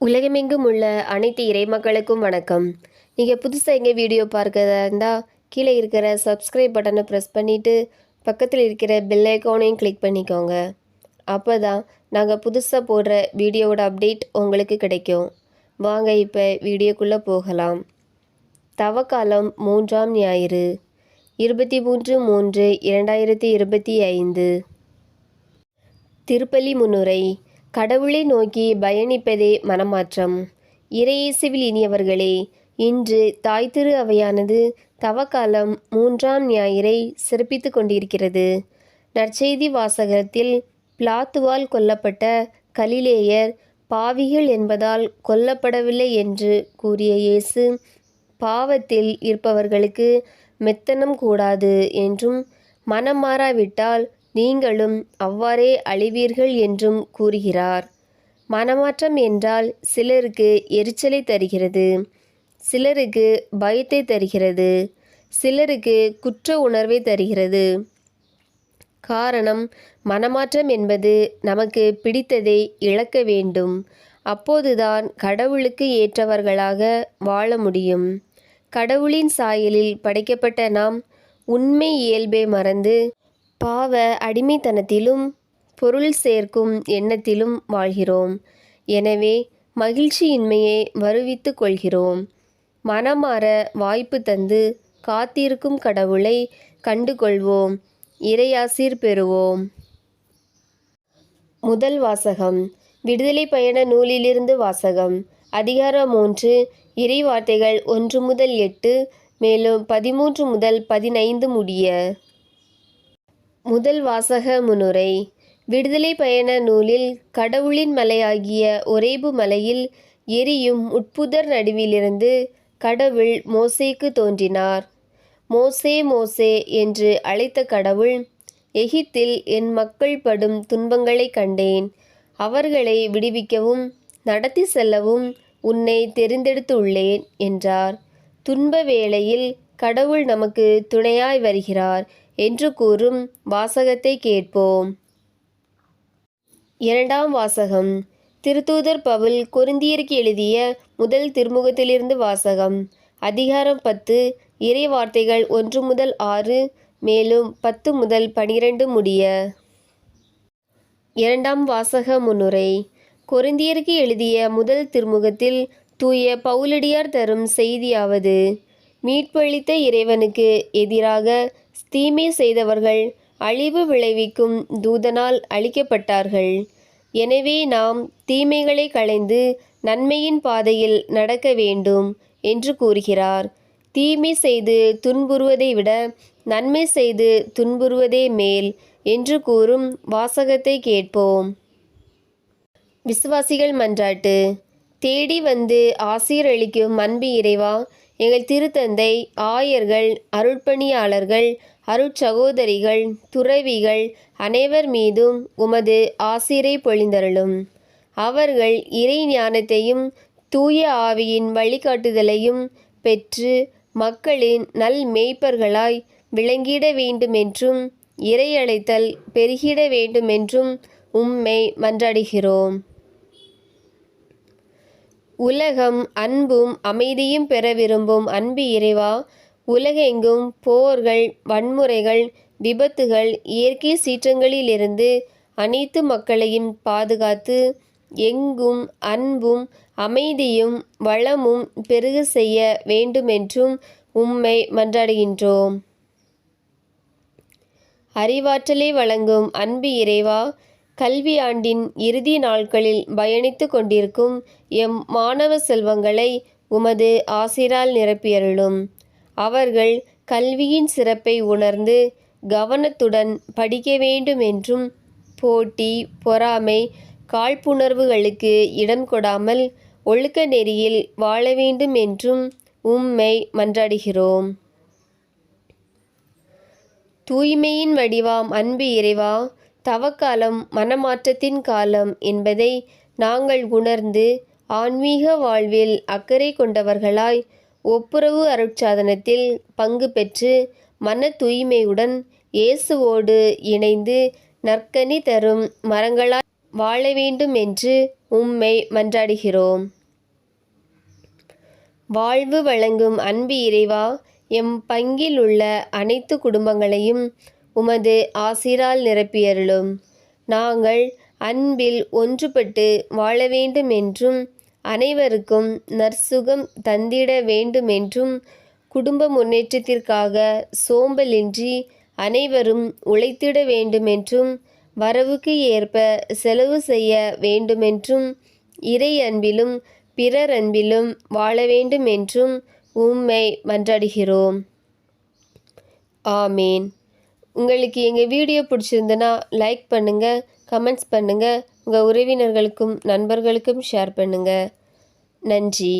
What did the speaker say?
உலகமெங்கும் உள்ள அனைத்து இறைமக்களுக்கும் வணக்கம். நீங்கள் புதுசாக எங்கே வீடியோ பார்க்கறதா இருந்தால் கீழே இருக்கிற சப்ஸ்கிரைப் பட்டனை ப்ரெஸ் பண்ணிவிட்டு பக்கத்தில் இருக்கிற பெல் ஐக்கானையும் கிளிக் பண்ணிக்கோங்க. அப்போ தான் நாங்கள் புதுசாக போடுற வீடியோவோட அப்டேட் உங்களுக்கு கிடைக்கும். வாங்க இப்போ வீடியோக்குள்ளே போகலாம். தவக்காலம் மூன்றாம் ஞாயிறு இருபத்தி மூன்று மூன்று இரண்டாயிரத்தி இருபத்தி ஐந்து. திருப்பலி முன்னுரை கடவுளை நோக்கி பயணிப்பதே மனமாற்றம். இறையேசுவில் இனியவர்களே இன்று தாய் திரு அவையானது தவக்காலம் மூன்றாம் ஞாயிறை சிறப்பித்து கொண்டிருக்கிறது. நற்செய்தி வாசகத்தில் பிளாத்துவால் கொல்லப்பட்ட கலிலேயர் பாவிகள் என்பதால் கொல்லப்படவில்லை என்று கூறிய இயேசு பாவத்தில் இருப்பவர்களுக்கு மெத்தனம் கூடாது என்றும் மனம் மாறாவிட்டால் நீங்களும் அவ்வாறே அழிவீர்கள் என்றும் கூறுகிறார். மனமாற்றம் என்றால் சிலருக்கு எரிச்சலை தருகிறது சிலருக்கு பயத்தை தருகிறது சிலருக்கு குற்ற உணர்வை தருகிறது. காரணம் மனமாற்றம் என்பது நமக்கு பிடித்ததை இழக்க வேண்டும். அப்போதுதான் கடவுளுக்கு ஏற்றவர்களாக வாழ முடியும். கடவுளின் சாயலில் படைக்கப்பட்ட நாம் உண்மை இயல்பை மறந்து பாவ அடிமைத்தனத்திலும் பொருள் சேர்க்கும் எண்ணத்திலும் வாழ்கிறோம். எனவே மகிழ்ச்சியின்மையை வருவித்து கொள்கிறோம். மனமாற வாய்ப்பு தந்து காத்திருக்கும் கடவுளை கண்டுகொள்வோம். இறையாசீர் பெறுவோம். முதல் வாசகம். விடுதலை பயண நூலிலிருந்து வாசகம். அதிகாரம் மூன்று. இறை வார்த்தைகள் ஒன்று முதல் எட்டு மேலும் பதிமூன்று முதல் பதினைந்து முடிய. முதல் வாசக முன்னுரை விடுதலை பயண நூலில் கடவுளின் மலையாகிய ஒரேபு மலையில் எரியும் உட்புதர் நடுவிலிருந்து கடவுள் மோசேக்கு தோன்றினார். மோசே மோசே என்று அழைத்த கடவுள் எகிப்தில் என் மக்கள் படும் துன்பங்களை கண்டேன். அவர்களை விடுவிக்கவும் நடத்தி செல்லவும் உன்னை தெரிந்தெடுத்துள்ளேன் என்றார். துன்ப வேளையில் கடவுள் நமக்கு துணையாய் வருகிறார் என்று கூறும் வாசகத்தை கேட்போம். இரண்டாம் வாசகம். திருத்தூதர் பவுல் கொருந்தியருக்கு எழுதிய முதல் திருமுகத்திலிருந்து வாசகம். அதிகாரம் பத்து. இறை வார்த்தைகள் ஒன்று முதல் ஆறு மேலும் பத்து முதல் பனிரெண்டு முடிய. இரண்டாம் வாசக முன்னுரை. கொருந்தியருக்கு எழுதிய முதல் திருமுகத்தில் தூய பவுலடியார் தரும் செய்தியாவது. மீட்பளித்த இறைவனுக்கு எதிராக தீமை செய்தவர்கள் அழிவு விளைவிக்கும் தூதனால் அழிக்கப்பட்டார்கள். எனவே நாம் தீமைகளை களைந்து நன்மையின் பாதையில் நடக்க வேண்டும் என்று கூறுகிறார். தீமை செய்து துன்புறுவதை விட நன்மை செய்து துன்புறுவதே மேல் என்று கூறும் வாசகத்தை கேட்போம். விசுவாசிகள் மன்றாட்டு தேடி வந்து ஆசீர் அளிக்கும் அன்பு இறைவா எங்கள் திருத்தந்தை ஆயர்கள் அருட்பணியாளர்கள் அருட்சகோதரிகள் துறவிகள் அனைவர் மீதும் உமது ஆசிரை பொழிந்தருளும். அவர்கள் இறை ஞானத்தையும் தூய ஆவியின் வழிகாட்டுதலையும் பெற்று மக்களின் நல் மேய்ப்பர்களாய் விளங்கிட வேண்டுமென்றும் இறையழைத்தல் பெருகிட வேண்டுமென்றும் உம்மை மன்றாடுகிறோம். உலகம் அன்பும் அமைதியும் பெற விரும்பும் அன்பு இறைவா உலகெங்கும் போர்கள் வன்முறைகள் விபத்துகள் இயற்கை சீற்றங்களிலிருந்து அனைத்து மக்களையும் பாதுகாத்து எங்கும் அன்பும் அமைதியும் வளமும் பெருக செய்ய வேண்டுமென்றும் உம்மை மன்றாடுகின்றோம். அறிவாற்றலை வழங்கும் அன்பு இறைவா கல்வி ஆண்டின் இறுதி நாட்களில் பயணித்து கொண்டிருக்கும் எம் மாணவ செல்வங்களை உமது ஆசிரால் நிரப்பியருளும். அவர்கள் கல்வியின் சிறப்பை உணர்ந்து கவனத்துடன் படிக்க வேண்டும் என்றும் போட்டி பொறாமை காழ்ப்புணர்வுகளுக்கு இடம் கொடாமல் ஒழுக்க நெறியில் வாழ வேண்டும் என்றும் உம்மை மன்றாடுகிறோம். தூய்மையின் வடிவாம் அன்பு இறைவா தவக்காலம் மனமாற்றத்தின் காலம் என்பதை நாங்கள் உணர்ந்து ஆன்மீக வாழ்வில் அக்கறை கொண்டவர்களாய் ஒப்புரவு அருட்சாதனத்தில் பங்கு பெற்று மன தூய்மையுடன் இயேசுவோடு இணைந்து நற்கனி தரும் மரங்களால் வாழ வேண்டும் என்று உம்மை மன்றாடுகிறோம். வாழ்வு வழங்கும் அன்பு இறைவா எம் பங்கில் உள்ள அனைத்து குடும்பங்களையும் உமது ஆசிரால் நிரப்பியருளும். நாங்கள் அன்பில் ஒன்றுபட்டு வாழ வேண்டும் என்றும் அனைவருக்கும் நற்சுகம் தந்திட வேண்டுமென்றும் குடும்ப முன்னேற்றத்திற்காக சோம்பலின்றி அனைவரும் உழைத்திட வேண்டுமென்றும் வரவுக்கு ஏற்ப செலவு செய்ய வேண்டுமென்றும் இறை அன்பிலும் பிறர் அன்பிலும் வாழ வேண்டுமென்றும் உம்மை மன்றாடுகிறோம். ஆமீன். உங்களுக்கு எங்கள் வீடியோ பிடிச்சிருந்தனா லைக் பண்ணுங்கள் கமெண்ட்ஸ் பண்ணுங்கள் உங்கள் உறவினர்களுக்கும் நண்பர்களுக்கும் ஷேர் பண்ணுங்கள் நன்றி.